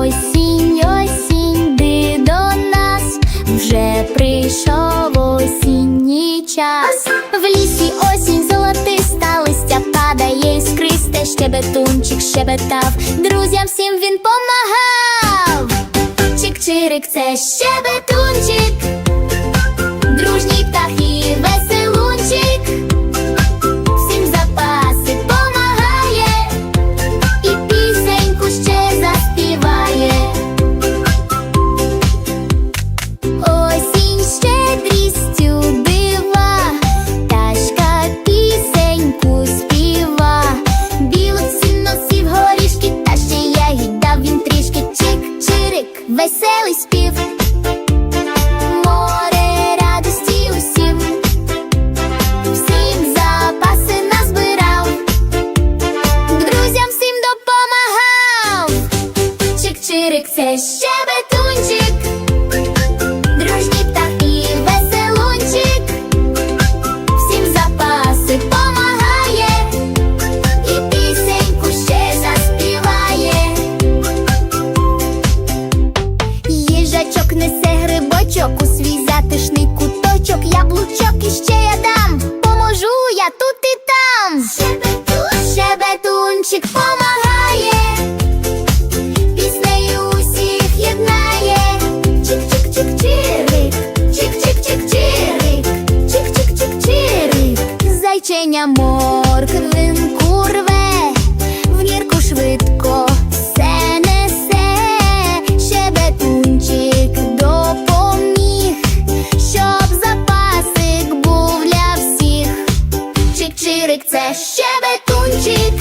Осінь, осінь, ди до нас вже прийшов осінній час. В лісі осінь золотиста, листя падає іскристе, щебетунчик щебетав, друзям всім він помагав. Чик-чирик, це щебетунчик, дружній птах. веселий спів, море радості усім, всім запаси назбирав, друзям всім допомагав, чик чирик це щебет. квіточок, у свій затишний куточок, яблучок і ще я дам. Поможу я тут і там. Щебетун, щебетунчик помагає, піснею усіх єднає. Чик-чик-чик-чирик, чик-чик-чик-чирик, чик-чик-чик-чирик. Зайченя морквинку рве, в гірку швидко. лірик, це щебетунчик.